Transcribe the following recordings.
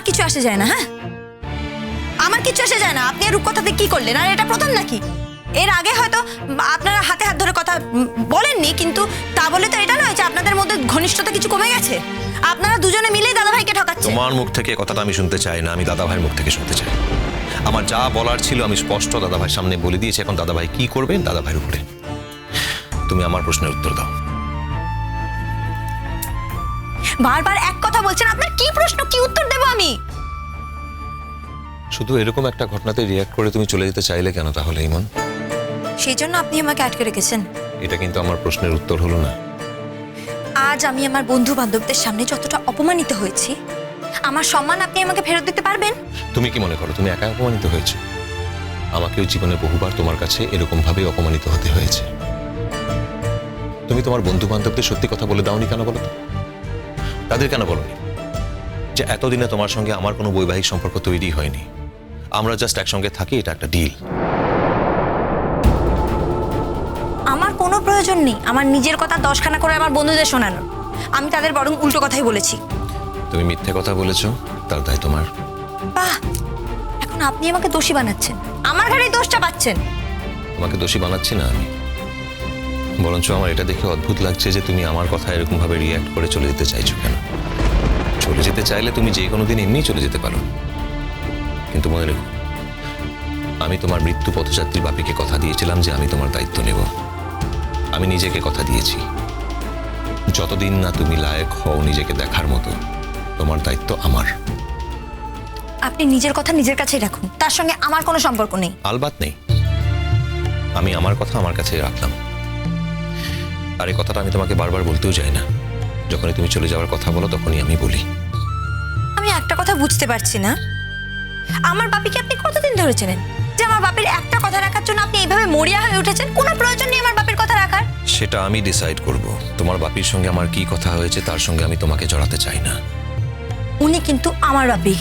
আমার কিছু আসে যায় না হ্যাঁ? আমার কিছু আসে যায় না। আপনি আর রূপকথাতে কি করলেন? আর এটা প্রথম নাকি? এর আগে হয়তো আপনারা হাতে হাত ধরে কথা বলেননি, কিন্তু তা বলে তো এটা নয় যে আপনাদের মধ্যে ঘনিষ্ঠতা কিছু কমে গেছে। আপনারা দুজনে মিলেই দাদাভাইকে ঠকাচ্ছেন তোমার মুখ থেকে কথাটা আমি শুনতে চাই না, আমি দাদাভাইয়ের মুখ থেকে শুনতে চাই। আমার যা বলার ছিল আমি স্পষ্ট দাদাভাইয়ের সামনে বলে দিয়েছি, এখন দাদাভাই কি করবেন দাদাভাইয়ের উপরে? তুমি আমার প্রশ্নের উত্তর দাও। বারবার এক কথা বলছেন আপনার কি প্রশ্ন কি উত্তর দেবো আমি? শুধু এরকম একটা ঘটনাতে রিয়াক্ট করে তুমি চলে যেতে চাইলে কেন তাহলে ইমন? সেই জন্য আপনি আমাকে আটকে রেখেছেন। এটা কিন্তু আমার প্রশ্নের উত্তর হলো না। আজ আমি আমার বন্ধু বান্ধবদের সামনে যতটা অপমানিত হয়েছি আমার সম্মান আপনি আমাকে ফেরত দিতে পারবেন? তুমি কি মনে করো তুমি একা অপমানিত হয়েছো? আমাকেও জীবনে বহুবার তোমার কাছে এরকম ভাবে অপমানিত হতে হয়েছে। তুমি তোমার বন্ধু বান্ধবদের সত্যি কথা বলে দাওনি কেন বলো তো? তাদের কেন বলনি যে এতদিনে তোমার সঙ্গে আমার কোনো বৈবাহিক সম্পর্ক তৈরি হয়নি। আমরা জাস্ট একসঙ্গে থাকি এটা একটা ডিল আমার কোনো প্রয়োজন নেই। আমার নিজের কথা দশখানা করে আমার বন্ধুদের শোনানোর। আমি তাদের বরং উল্টো কথাই বলেছি। তুমি মিথ্যে কথা বলেছ তার দায় তোমার। বাহ! এখন আপনি আমাকে দোষী বানাচ্ছেন। আমার ঘাড়েই দোষটা পাচ্ছেন। তোমাকে দোষী বানাচ্ছি না আমি। বরঞ্চ আমার এটা দেখে অদ্ভুত লাগছে যে তুমি আমার কথা এরকমভাবে রিয়্যাক্ট করে চলে যেতে চাইছো কেন? চলে যেতে চাইলে তুমি যে কোনো দিন এমনিই চলে যেতে পারো। কিন্তু মনে রেখো আমি তোমার মৃত্যু পথযাত্রী বাপিকে কথা দিয়েছিলাম যে আমি তোমার দায়িত্ব নেব। আমি নিজেকে কথা দিয়েছি। যতদিন না তুমি লায়ক হও নিজেকে দেখার মতো তোমার দায়িত্ব আমার। আপনি নিজের কথা নিজের কাছেই রাখুন তার সঙ্গে আমার কোনো সম্পর্ক নেই। আলবাত নেই। আমি আমার কথা আমার কাছে রাখলাম। আর এই কথাটা আমি তোমাকে বারবার বলতেও চাই না। যখনই তুমি চলে যাওয়ার কথা বলো তখনই আমি বলি। আমি একটা কথা বুঝতে পারছি না। আমার বাপিকে আপনি কতদিন ধরে চেনেন? যে আমার বাপের একটা কথা রাখার জন্য আপনি এইভাবে মরিয়া হয়ে উঠেছেন কোনো প্রয়োজন নেই আমার বাপের কথা রাখার। সেটা আমি ডিসাইড করব। তোমার বাপির সঙ্গে আমার কি কথা হয়েছে তার সঙ্গে আমি তোমাকে জড়াতে চাই না। উনি কিন্তু আমার বাপি।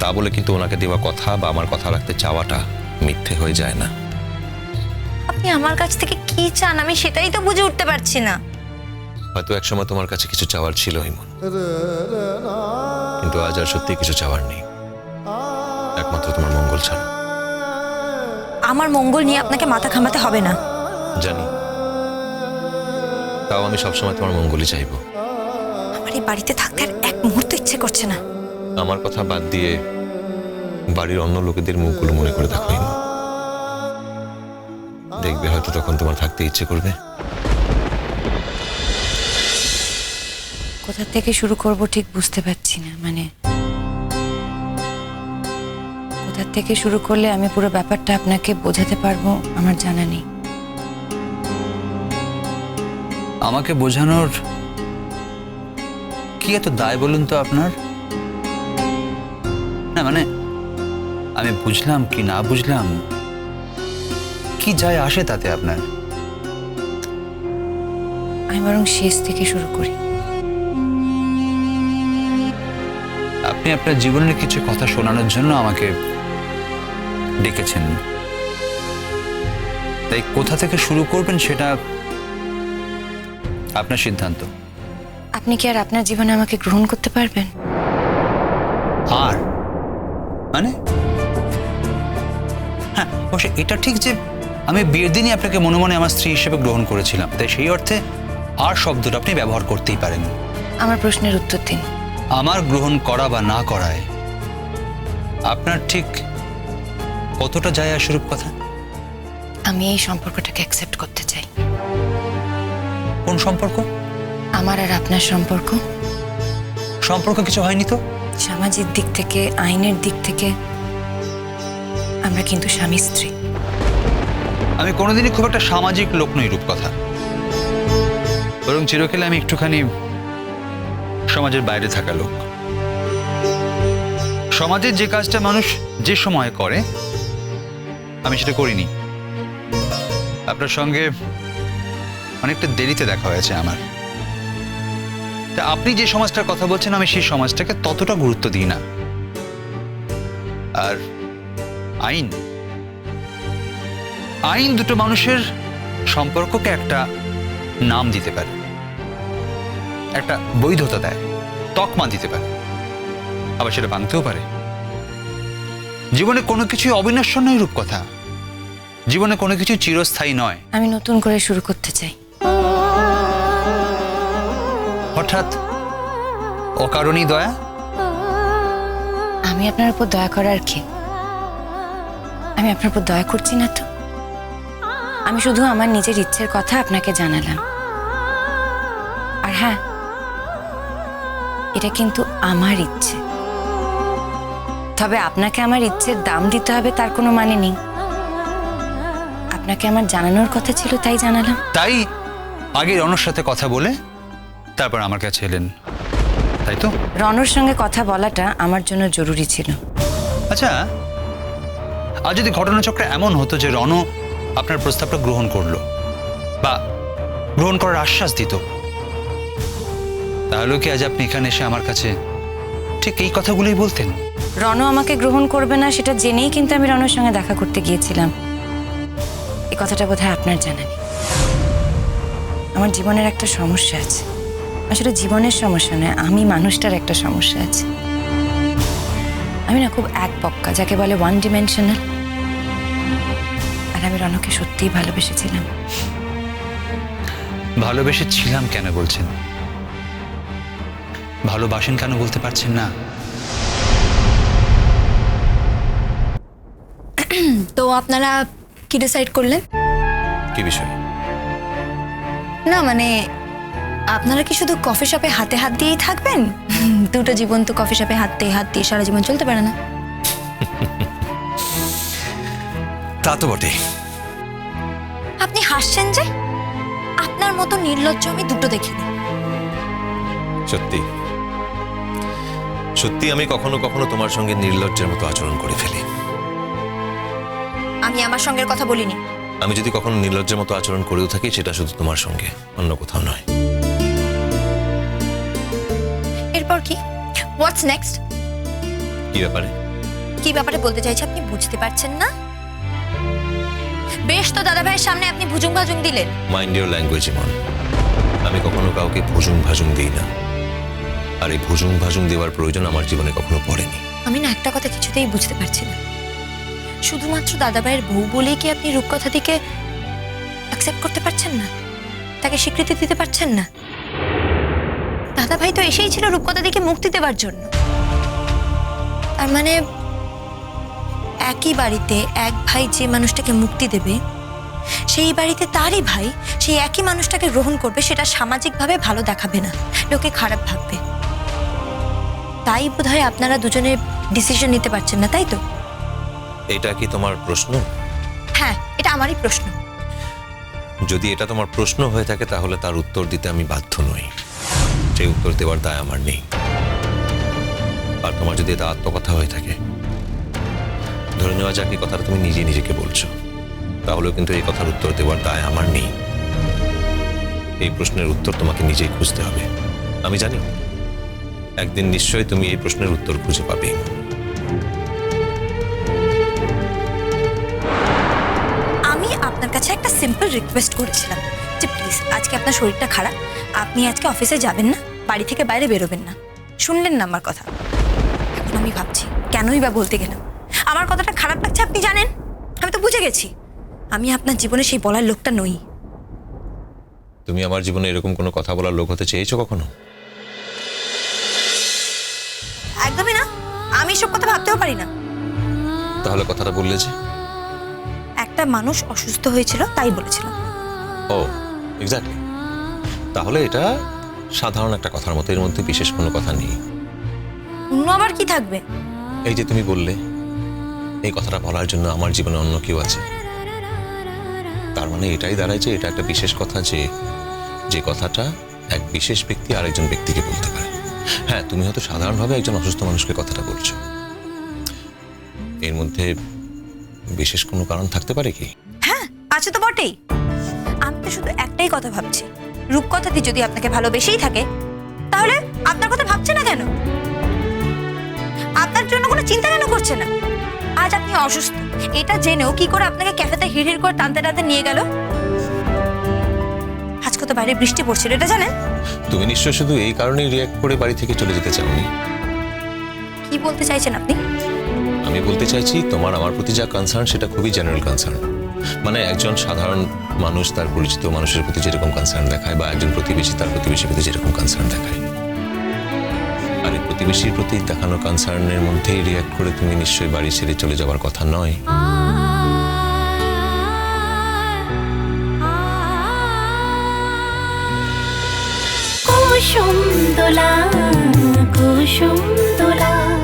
তা বলে কিন্তু ওনাকে দেওয়া কথা বা আমার কথা রাখতে চাওয়াটা মিথ্যে হয়ে যায় না। আপনি আমার কাছ থেকে কি চান? আমি সেটাই তো বুঝে উঠতে পারছি না। হয়তো একসময় তোমার কাছে কিছু চাওয়ার ছিল ইমন কিন্তু আজ আর সত্যি কিছু চাওয়ার নেই। একমাত্র তোমার মঙ্গল ছাড়া। আমার মঙ্গল নিয়ে আপনাকে মাথা ঘামাতে হবে না। জানি। তাও আমি সবসময় তোমার মঙ্গলই চাইব। আমার এই বাড়িতে থাকতে আর এক মুহূর্ত ইচ্ছে করছে না। আমার কথা বাদ দিয়ে বাড়ির অন্য লোকেদের মুখগুলো মনে করে দেখো ইমন। দেখবে হয়তো তখন তোমার থাকতে ইচ্ছে করবে। কোথা থেকে শুরু করব ঠিক বুঝতে পারছি না মানে। কোথা থেকে শুরু করলে আমি পুরো ব্যাপারটা আপনাকে বোঝাতে পারব আমার জানা নেই। আমাকে বোঝানোর কি এত দায় বলুন তো আপনার? না মানে আমি বুঝলাম কি না বুঝলাম কি যায় আসে তাতে আপনার? আমি বরং শেষ থেকে শুরু করি। আপনি আপনার জীবনের কিছু কথা শোনানোর জন্য আমাকে ডেকেছেন। তাই কোথা থেকে শুরু করবেন সেটা আপনার সিদ্ধান্ত। আপনি কি আর আপনার জীবনে আমাকে গ্রহণ করতে পারবেন? আর? মানে? হ্যাঁ অবশ্য এটা ঠিক যে আমি বিয়ের দিনই আপনাকে মনে মনে আমার স্ত্রী হিসেবে গ্রহণ করেছিলাম তাই সেই অর্থে আর শব্দটা আপনি ব্যবহার করতেই পারেন। আমার প্রশ্নের উত্তর দিন। আমার গ্রহণ করা বা না করায় আপনার ঠিক কতটা যায় আসরূপ কথা? আমি এই সম্পর্কটাকে অ্যাকসেপ্ট করতে চাই। কোন সম্পর্ক? আমার আর আপনার সম্পর্ক? সম্পর্ক কিছু হয়নি তো? সামাজিক দিক থেকে আইনের দিক থেকে আমরা কিন্তু স্বামী স্ত্রী। আমি কোনোদিনই খুব একটা সামাজিক লোক নই রূপ কথা বরং চিরকালে আমি একটুখানি সমাজের বাইরে থাকা লোক। সমাজের যে কাজটা মানুষ যে সময় করে, আমি সেটা করিনি। আপনার সঙ্গে অনেকটা দেরিতে দেখা হয়েছে আমার। তা আপনি যে সমাজটার কথা বলছেন, আমি সেই সমাজটাকে ততটা গুরুত্ব দিই না। আর আইন আইন দুটো মানুষের সম্পর্ককে একটা নাম দিতে পারে। একটা বৈধতা দেয় তকমা দিতে পারে। আবার সেটা ভাঙতেও পারে। জীবনে কোনো কিছুই অবিনশ্বর নয় রূপকথা। জীবনে কোনো কিছু চিরস্থায়ী নয়। আমি নতুন করে শুরু করতে চাই। হঠাৎ অকারণই দয়া? আমি আপনার উপর দয়া করার কি? আমি আপনার উপর দয়া করছি না তো? আমি শুধু আমার নিজের ইচ্ছের কথা আপনাকে জানালাম। আর হ্যাঁ এটা কিন্তু আমার ইচ্ছে। তবে আপনাকে আমার ইচ্ছের দাম দিতে হবে তার কোনো মানে নেই। আপনাকে আমার জানানোর কথা ছিল তাই জানালাম। তাই আগে রনর সাথে কথা বলে তারপর আমার কাছে এলেন তাই তো? রনর সঙ্গে কথা বলাটা আমার জন্য জরুরি ছিল। আচ্ছা আর যদি ঘটনাচক্রে এমন হতো যে রণ আপনার প্রস্তাবটা গ্রহণ করল বা গ্রহণ করার আশ্বাস দিত। তাহলেও কি আজ আপনি এখানে এসে আমার কাছে ঠিক এই কথাগুলোই বলতেন? রণ আমাকে গ্রহণ করবে না সেটা জেনেই কিন্তু আমি রণর সঙ্গে দেখা করতে গিয়েছিলাম। এই কথাটা বোধহয় আপনার জানা আমার জীবনের একটা সমস্যা আছে। আসলে জীবনের সমস্যা নয়, আমি মানুষটার একটা সমস্যা আছে। আমি না খুব এক পক্কা যাকে বলে ওয়ান ডিমেনশনাল আর আমি রণকে সত্যিই ভালোবেসেছিলাম। ভালোবেসেছিলাম কেন বলছেন? ভালোবাসেন কেন বলতে পারছেন না? তো আপনারা কি ডিসাইড করলেন? কি বিষয়? না মানে আপনারা কি শুধু কফি শপে হাতে হাত দিয়েই থাকবেন? দুটো জীবন তো কফি শপে হাতে হাত দিয়ে সারা জীবন চলতে পারে না। তা তো বটে আপনি হাসছেন যে? আপনার মতো নির্লজ্জ আমি দুটো দেখিনি। সত্যি। সত্যি আমি কখনো কখনো তোমার সঙ্গে নির্লজ্জের মতো আচরণ করে ফেলি। আমি আমার সঙ্গের কথা বলিনি। আমি যদি কখনো নির্লজ্জের মতো আচরণ করেও থাকি সেটা শুধু তোমার সঙ্গে অন্য কোথাও নয়। এরপর কি? হোয়াটস নেক্সট কি ব্যাপারে? কি ব্যাপারে বলতে চাইছে আপনি বুঝতে পারছেন না? বেশ তো দাদা ভাইয়ের সামনে আপনি ভুজুং ভাজুং দিলেন। মাইন্ড ইউর ল্যাঙ্গুয়েজ ইমন আমি কখনো কাউকে ভুজুং ভাজুং দিই না। আর এই ভুজুং ভাজুং দেওয়ার প্রয়োজন আমার জীবনে কখনো পড়েনি। আমি না একটা কথা কিছুতেই বুঝতে পারছি না। শুধুমাত্র দাদা ভাইয়ের বউ বলেই কি আপনি রূপকথা থেকে অ্যাকসেপ্ট করতে পারছেন না? তাকে স্বীকৃতি দিতে পারছেন না? দাদা ভাই তো এসেই ছিল রূপকথা থেকে মুক্তি দেওয়ার জন্য। তার মানে একই বাড়িতে এক ভাই যে মানুষটাকে মুক্তি দেবে সেই বাড়িতে তারই ভাই সেই একই মানুষটাকে গ্রহণ করবে সেটা সামাজিকভাবে ভালো দেখাবে না লোকে খারাপ ভাববে। তাই বোধহয় আপনারা দুজনে ডিসিশন নিতে পারছেন না তাই তো? এটা কি তোমার প্রশ্ন? হ্যাঁ এটা আমারই প্রশ্ন। যদি এটা তোমার প্রশ্ন হয়ে থাকে তাহলে তার উত্তর দিতে আমি বাধ্য নই। সেই উত্তর দেওয়ার দায় আমার নেই। আর তোমার যদি এটা আত্মকথা হয়ে থাকে ধরে নেওয়া যাক এই কথাটা তুমি নিজে নিজেকে বলছো। তাহলেও কিন্তু এই কথার উত্তর দেওয়ার দায় আমার নেই। এই প্রশ্নের উত্তর তোমাকে নিজেই খুঁজতে হবে। আমি জানি, একদিন নিশ্চয়ই তুমি এই প্রশ্নের উত্তর খুঁজে পাবে। আমি আপনার কাছে একটা সিম্পল রিকোয়েস্ট করেছিলাম যে প্লিজ আজকে আপনার শরীরটা খারাপ, আপনি আজকে অফিসে যাবেন না, বাড়ি থেকে বাইরে বেরোবেন না। শুনলেন না আমার কথা। এখন আমি ভাবছি, কেনই বা বলতে গেলাম? আমার কথাটা খারাপ লাগছে আপনি জানেন? আমি তো বুঝে গেছি। আমি আপনার জীবনে সেই বলার লোকটা নই। তুমি আমার জীবনে এরকম কোনো কথা বলার লোক হতে চেয়েছো কখনো? একদমই না। আমি এসব কথা ভাবতেও পারি না। তাহলে কথাটা বললে যে? একটা মানুষ অসুস্থ হয়েছিল তাই বলেছিলাম ও এক্স্যাক্টলি তাহলে এটা সাধারণ একটা কথার মতো এর মধ্যে বিশেষ কোনো কথা নেই। অন্য আবার কি থাকবে? এই যে তুমি বললে এই কথাটা বলার জন্য আমার জীবনে অন্য কেউ আছে। তার মানে এটাই দাঁড়ায় যে এটা একটা বিশেষ কথা যে যে কথাটা এক বিশেষ ব্যক্তি আরেকজন ব্যক্তিকে বলতে পারে। হ্যাঁ তুমি হয়তো সাধারণভাবে একজন অসুস্থ মানুষকে কথাটা বলছো। এর মধ্যে বিশেষ কোনো কারণ থাকতে পারে কি? হ্যাঁ আছে তো বটেই। আমি তো শুধু একটাই কথা ভাবছি। রূপকথাটি যদি আপনাকে ভালোবেসেই থাকে, তাহলে আপনার কথা ভাবছে না কেন? আপনার জন্য কোনো চিন্তা কেন করছে না। আজ আপনি অসুস্থ। এটা জেনেও কি করে আপনাকে ক্যাফেতে হিড় করে টানতে টানতে নিয়ে গেল? আজকে তো বাইরে বৃষ্টি পড়ছিল এটা জানেন? তুমি নিশ্চয় শুধু এই কারণেই রিয়াক্ট করে বাড়ি থেকে চলে যেতে চাওনি। কি বলতে চাইছেন আপনি? আমি বলতে চাইছি তোমার আমার প্রতি যা কনসার্ন সেটা খুবই জেনারেল কনসার্ন মানে একজন সাধারণ মানুষ তার পরিচিত মানুষের প্রতি যেরকম কনসার্ন দেখায় বা একজন প্রতিবেশী তার প্রতিবেশীর প্রতি যেরকম কনসার্ন দেখায়। আর প্রতিবেশীর প্রতি দেখানো কনসার্নের মধ্যেই রিয়াক্ট করে তুমি নিশ্চয়ই বাড়ি ছেড়ে চলে যাওয়ার কথা নয়। কুসুম দোলা কুসুম দোলা।